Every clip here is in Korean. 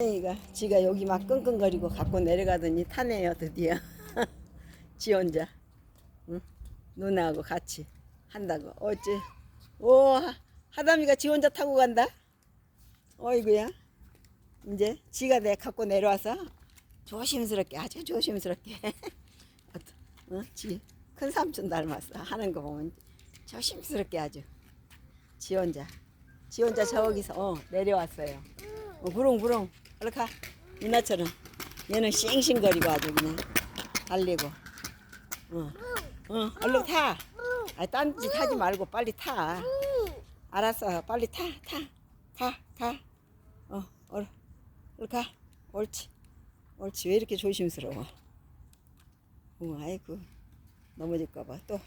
이가 지가 여기 막 끙끙거리고 갖고 내려가더니 타네요 드디어. 지 혼자. 응? 누나하고 같이 한다고. 어째? 오 하- 하담이가 지 혼자 타고 간다? 어이구야. 이제 지가 내 갖고 내려와서 조심스럽게 아주 조심스럽게. 어? 지큰 삼촌 닮았어 하는 거 보면 조심스럽게 아주. 지 혼자. 지 혼자 저기서 어 내려왔어요. 어, 부릉부릉 얼른 가. 누나처럼. 얘는 싱싱거리고 아주 그냥 달리고. 어, 어 얼른 타. 아, 딴짓 하지 말고 빨리 타. 알았어. 빨리 타 타 가 가 어 얼른 얼른 가. 옳지. 옳지. 왜 이렇게 조심스러워? 어 아이고. 넘어질까봐. 또.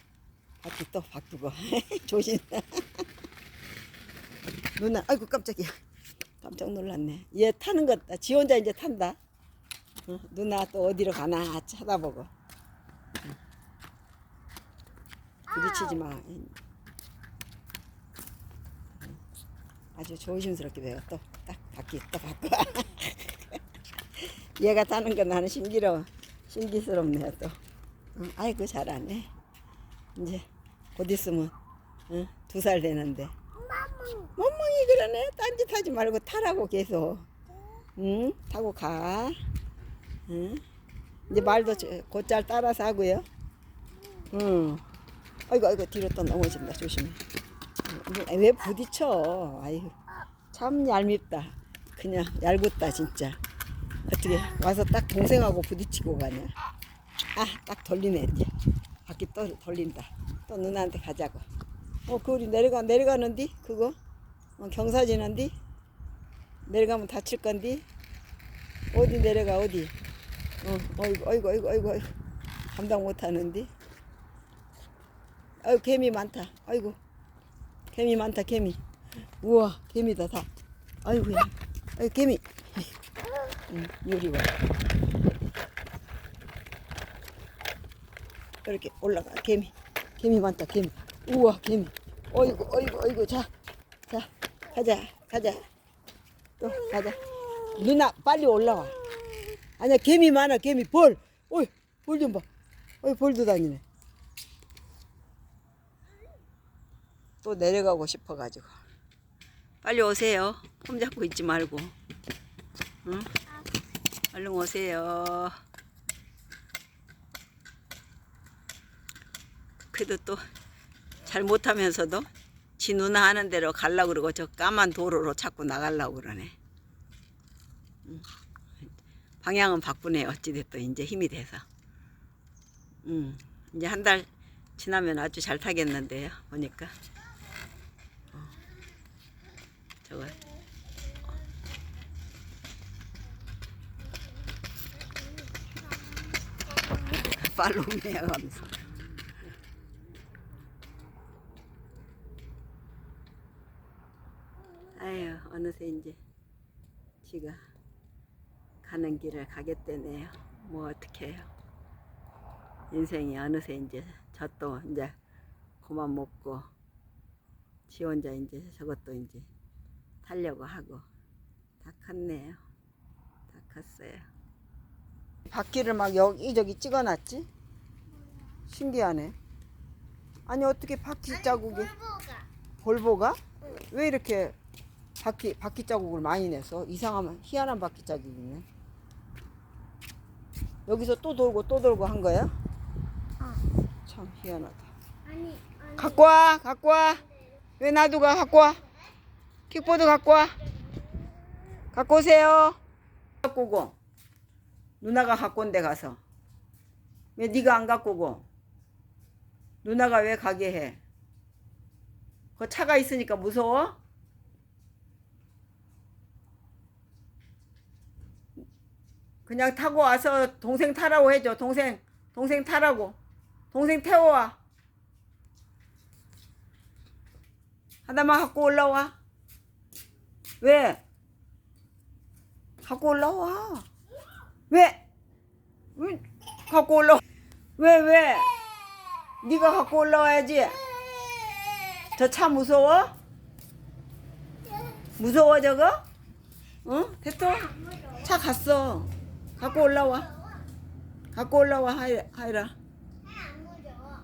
바퀴 또 바꾸고. 조심. 누나 아이고 깜짝이야 깜짝 놀랐네. 얘 타는 것, 지 혼자 이제 탄다. 어, 누나 또 어디로 가나. 어. 부딪히지 마. 아주 조심스럽게 배워. 또, 딱, 바퀴 또 바꿔. 얘가 타는 건 나는 신기로, 신기스럽네, 또. 어, 아이고, 잘하네. 이제 곧 있으면, 어, 두살 되는데. 멍멍이 그러네. 딴짓 하지 말고 타라고 계속. 응? 타고 가. 응? 이제 말도 저- 곧잘 따라서 하고요. 응. 아이고, 아이고, 뒤로 또 넘어진다. 조심해. 응, 왜 부딪혀? 아이고. 참 얄밉다. 그냥 얄궂다, 진짜. 어떻게 와서 딱 동생하고 부딪히고 가냐. 아, 딱 돌리네, 이제. 바퀴 또 돌린다. 또 누나한테 가자고. 어, 그 우리 내려가 내려가는디? 그거? 어, 경사지는디? 내려가면 다칠 건디? 어디 내려가 어디? 어, 어이구 어이구 어이구 어이구 어이구. 감당 못 하는디? 아유 개미 많다. 아이고. 개미 많다 개미. 우와 개미다 다. 아이고야. 아이 개미. 응, 요리 와. 이렇게 올라가. 개미. 개미 많다 개미. 우와 개미 어이구 어이구 어이구. 자 자 가자 가자. 또 가자. 누나 빨리 올라와. 아니야 개미 많아 개미. 벌. 어이 벌 좀 봐. 어이 벌도 다니네. 또 내려가고 싶어 가지고. 빨리 오세요. 폼 잡고 있지 말고. 응? 얼른 오세요. 그래도 또 잘 못하면서도 지 누나 하는 대로 갈라 그러고 저 까만 도로로 자꾸 나가려고 그러네. 음. 방향은 바꾸네 어찌됐든 이제 힘이 돼서. 음, 이제 한 달 지나면 아주 잘 타겠는데요. 보니까. 어. 저거. 팔로우네요 하면서. 아유 어느새 이제 지가 가는 길을 가겠다네요. 뭐 어떻게 해요? 인생이 어느새 이제 저 또 이제 그만 먹고 지 혼자 이제 저것도 이제 타려고 하고 다 컸네요. 다 컸어요. 바퀴를 막 여기저기 찍어놨지? 신기하네. 아니 어떻게 바퀴 자국이 볼보가 왜 이렇게 바퀴 바퀴 자국을 많이 내서 이상하면 희한한 바퀴 자국이네. 여기서 또 돌고 또 돌고 한 거야? 참 희한하다. 아니, 아니. 갖고 와, 갖고 와. 왜 나도가 갖고 와? 킥보드 갖고 와. 갖고 오세요. 갖고 오고. 누나가 갖고 온데 가서. 왜 네가 안 갖고 오고? 누나가 왜 가게 해? 그 차가 있으니까 무서워? 그냥 타고 와서 동생 타라고 해줘. 동생, 동생 타라고. 동생 태워와. 하나만 갖고 올라와. 왜? 갖고 올라와. 왜? 왜 갖고 올라와? 왜 왜? 네가 갖고 올라와야지. 저 차 무서워? 무서워 저거? 응? 됐어? 차 갔어. 갖고 올라와. 갖고 올라와 하이- 하이라.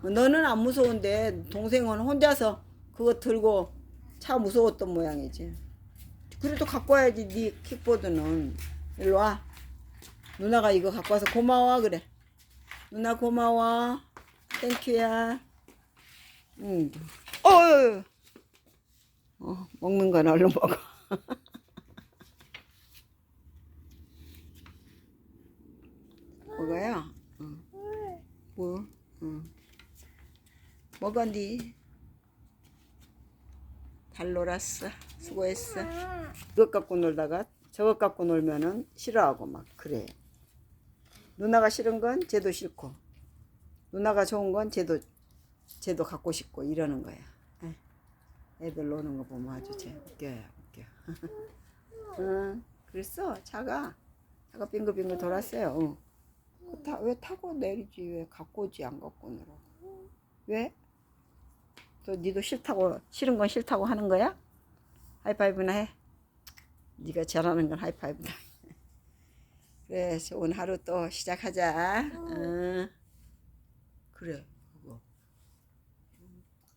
너는 안 무서운데 동생은 혼자서 그거 들고 차 무서웠던 모양이지. 그래도 갖고 와야지 네 킥보드는. 일로 와. 누나가 이거 갖고 와서 고마워 그래. 누나 고마워. 땡큐야. 응. 어. 어, 먹는 건 얼른 먹어. 먹어요? 응. 뭐? 응. 먹었니? 잘 놀았어. 수고했어. 이것 갖고 놀다가 저것 갖고 놀면은 싫어하고 막 그래. 누나가 싫은 건 쟤도 싫고 누나가 좋은 건 쟤도 쟤도 갖고 싶고 이러는 거야. 에. 애들 노는 거 보면 아주 재 웃겨요, 웃겨. 응, 그랬어. 차가 차가 빙글빙글 돌았어요. 응. 그 타, 왜 타고 내리지 왜 갖고 오지 안 갖고 오느라고 왜? 또 니도 싫다고 싫은 건 싫다고 하는 거야? 하이파이브나 해? 네가 잘하는 건 하이파이브다. 그래 좋은 하루 또 시작하자. 응. 그래 그거.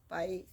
빠이